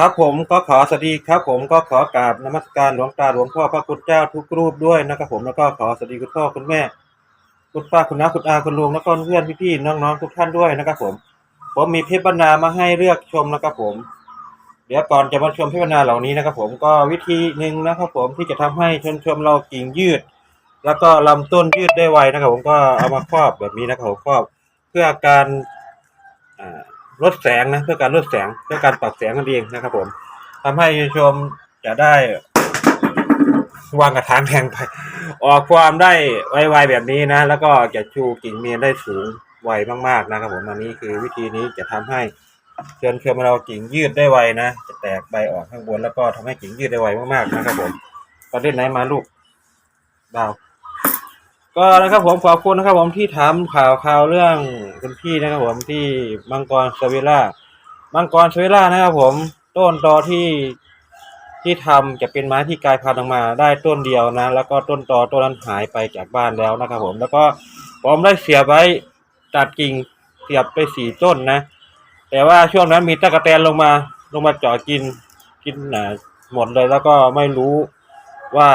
ครับผมก็ขอสวัสดีครับ ผมก็ขอกราบนมัสการหลวงตาหลวงพ่อพระคุณเจ้าทุกรูปด้วยนะครับผมแล้วก็ขอสวัสดีคุณพ่อคุณแม่ คุณป้าคุณน้าคุณอาคุณลุงแล้วก็เพื่อนพี่ๆน้องๆทุกท่านด้วยนะครับผมผมมีเพชรบรรณามาให้เลือกชมนะครับผม เดี๋ยวก่อนจะมาชมเพชรบรรณาเหล่านี้นะครับผมก็วิธีหนึ่งนะครับผมที่จะทำให้ชนชมเรากิ่งยืด แล้วก็ลำต้นยืดได้ไวนะครับผมก็เอามาครอบแบบนี้นะครับผมครอบเพื่อการอ่า ลดแสงนะเพื่อการลดแสงเพื่อการปรับแสงนั่นเองนะครับ ผมทำให้ชมจะได้ วางกระถางแทงไป ออกความได้ไวๆแบบนี้นะ แล้วก็จะชูกิ่งเมียนได้สูงไวมากๆนะครับ ผมอันนี้คือวิธีนี้จะทำให้เชิญเชิญเรากิ่งยืดได้ไวนะจะแตกใบออกข้างบนแล้วก็ทำให้กิ่งยืดได้ไวมากๆนะครับ ผมประเด็นไหนมาลูกดาว ก็นะครับผมขอบคุณนะครับ ผมที่ถามข่าวข่าวเรื่องคุณพี่นะครับ ผมที่มังกรสวิล่ามังกรสวิล่านะครับ ผมต้นตอที่ที่ทำจะเป็นไม้ที่กลายพันธุ์ออกมาได้ต้นเดียวนะ แล้วก็ต้นตอต้นนั้นหายไปจากบ้านแล้วนะครับ ผมแล้วก็ผมได้เสียบไว้ตัดกิ่งเสียบไปสี่ต้นนะ แต่ว่าช่วงนั้นมีตะกะแตนลงมาลงมาเจาะกินกินหนาหมดเลยแล้วก็ไม่รู้ว่า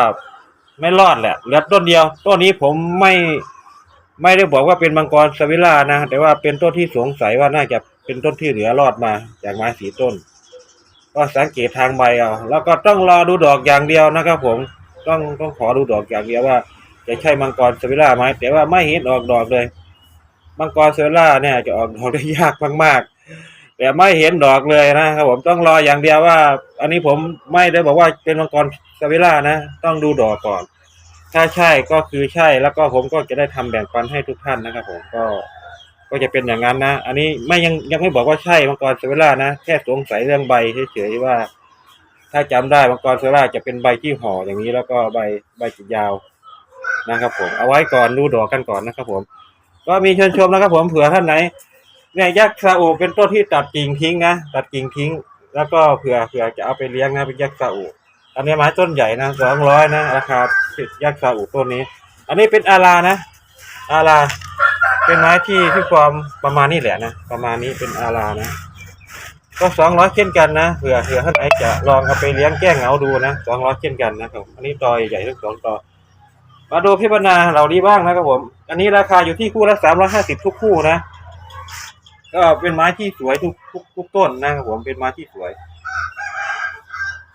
ไม่รอดแหละเหลือต้นเดียวต้นนี้ผมไม่ไม่ได้บอกว่าเป็นมังกรสวิล่านะ แต่ว่าเป็นต้นที่สงสัยว่าน่าจะเป็นต้นที่เหลือรอดมาจากไม้สีต้น ก็สังเกตทางใบเอาแล้วก็ต้องรอดูดอกอย่างเดียวนะครับ ผมต้องต้องขอดูดอกอย่างเดียวว่า จะใช่มังกรสวิล่าไหมแต่ว่าไม่เห็นออกดอกเลย มังกรสวิล่าเนี่ยจะออกดอกได้ยากมาก แต่ไม่เห็นดอกเลยนะครับผมต้องรออย่างเดียวว่า อันนี้ผมไม่ได้บอกว่าเป็นมังกรสวิล่านะ ต้องดูดอกก่อน ถ้าใช่ก็คือใช่แล้วก็ผมก็จะได้ทำแบ่งปันให้ทุกท่านนะครับ ผมก็ก็จะเป็นอย่างนั้นนะ อันนี้ไม่ยังยังไม่บอกว่าใช่มังกรสวิล่านะ แค่สงสัยเรื่องใบเฉยๆว่า ถ้าจำได้มังกรสวิล่าจะเป็นใบที่ห่ออย่างนี้แล้วก็ใบใบจิยาวนะครับ ผม เอาไว้ก่อนดูดอกกันก่อนนะครับ ผม ก็มีเชิญชมนะครับ ผมเผื่อท่านไหน เนี่ยยักษ์ซาอุเป็นต้นที่ตัดกิ่งทิ้งนะตัดกิ่งทิ้ง แล้วก็เผื่อเผื่อจะเอาไปเลี้ยงนะเป็นยักษ์ซาอุอันนี้ไม้ต้นใหญ่นะสองร้อยนะราคาสิยักษ์ซาอุต้นนี้ อันนี้เป็นอารานะ อาราเป็นไม้ที่ที่ความประมาณนี้แหละนะประมาณนี้เป็นอารานะ ก็สองร้อยเช่นกันนะเผื่อเผื่อท่านไหนจะลองเอาไปเลี้ยงแก้เหงาดูนะสองร้อยเช่นกันนะครับอันนี้ตอใหญ่ทั้งสองตอมาดูพิบรรณาเหล่านี้บ้างนะครับผม อันนี้ราคาอยู่ที่คู่ละสามร้อยห้าสิบทุกคู่นะ ก็เป็นไม้ที่สวยทุกทุกทุกต้นนะครับผมเป็นไม้ที่สวย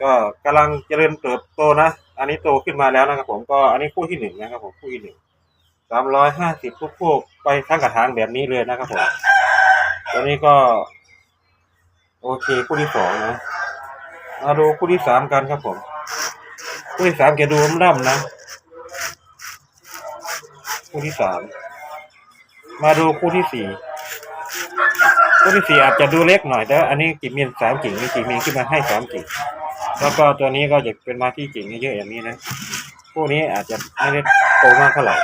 ก็กำลังเจริญเติบโตนะ อันนี้โตขึ้นมาแล้วนะครับผมก็อันนี้คู่ที่หนึ่งนะครับผมคู่ที่หนึ่งสามร้อยห้าสิบทุกคู่ไปทั้งกระถางแบบนี้เลยนะครับผมตัวนี้ก็ โอเคคู่ที่สองนะมาดูคู่ที่สามกันครับผมคู่ที่สามจะดูร่ำๆนะคู่ที่สามมาดูคู่ที่สี่ คู่ที่สี่อาจจะดูเล็กหน่อยแต่อันนี้กิ่งเมียนสามกิ่งมีกิ่งเมียนขึ้นมาให้สามกิ่งแล้วก็ตัวนี้ก็จะเป็นมาที่กิ่งเยอะๆอย่างนี้นะคู่นี้อาจจะไม่ได้โตมากเท่าไหร่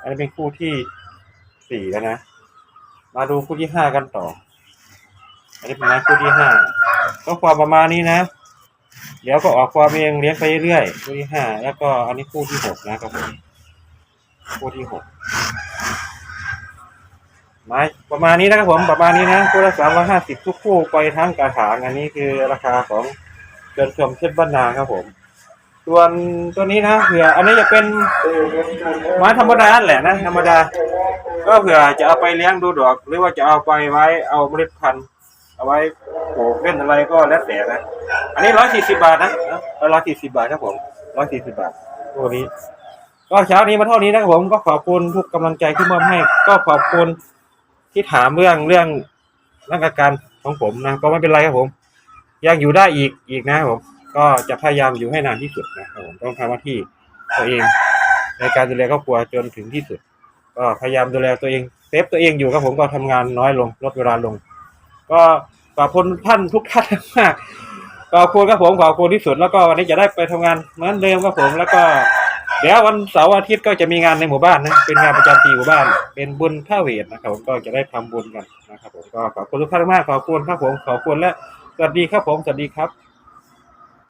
อันนี้เป็นคู่ที่สี่แล้วนะมาดูคู่ที่ห้ากันต่อ อันนี้เป็นไม้คู่ที่ห้าก็ความประมาณนี้นะเดี๋ยวก็ออกความเองเลี้ยงไปเรื่อยคู่ที่ห้าแล้วก็อันนี้คู่ที่หกนะครับผมคู่ที่หก ไม้ประมาณนี้นะครับผมประมาณนี้นะคู่ละสามร้อยห้าสิบทุกคู่ไปทั้งกระถางอันนี้คือราคาของเกินชมเช็ดบ้านนาครับผม ส่วนตัวนี้นะเผื่ออันนี้จะเป็นไม้ธรรมดาแหละนะธรรมดา ก็เผื่อจะเอาไปเลี้ยงดูดอก หรือว่าจะเอาไปไว้เอาเมล็ดพันธุ์เอาไว้ปลูกเล่นอะไรก็แล้วแต่นะ อันนี้ร้อยสี่สิบาทนะร้อยสี่สิบาทครับผมร้อยสี่สิบาทตัวนี้ ก็เช้านี้มาเท่านี้นะครับผมก็ขอบคุณทุกกำลังใจที่มอบให้ ก็ขอบคุณ ที่ถามเรื่องเรื่องร่างการของผมนะก็ไม่เป็นไรครับผม ยังอยู่ได้อีกอีกนะครับผม ก็จะพยายามอยู่ให้นานที่สุดนะครับผมต้องทำหน้าที่ตัวเอง ในการดูแลครอบครัวจนถึงที่สุด ก็พยายามดูแลตัวเองเซฟตัวเองอยู่ครับผมก็ทำงานน้อยลงลดเวลาลง ก็ขอบคุณท่านทุกท่านมากขอบคุณครับผมขอบคุณที่สุดแล้วก็วันนี้จะได้ไปทำงานเหมือนเดิมครับผมแล้วก็ เดี๋ยววันเสาร์อาทิตย์ก็จะมีงานในหมู่บ้านนะเป็นงานประจำปีหมู่บ้าน เป็นบุญพระเวทนะครับผมก็จะได้ทำบุญกันนะครับผมก็ขอบคุณทุกท่านมากขอบคุณครับผมขอบคุณและสวัสดีครับผมสวัสดีครับ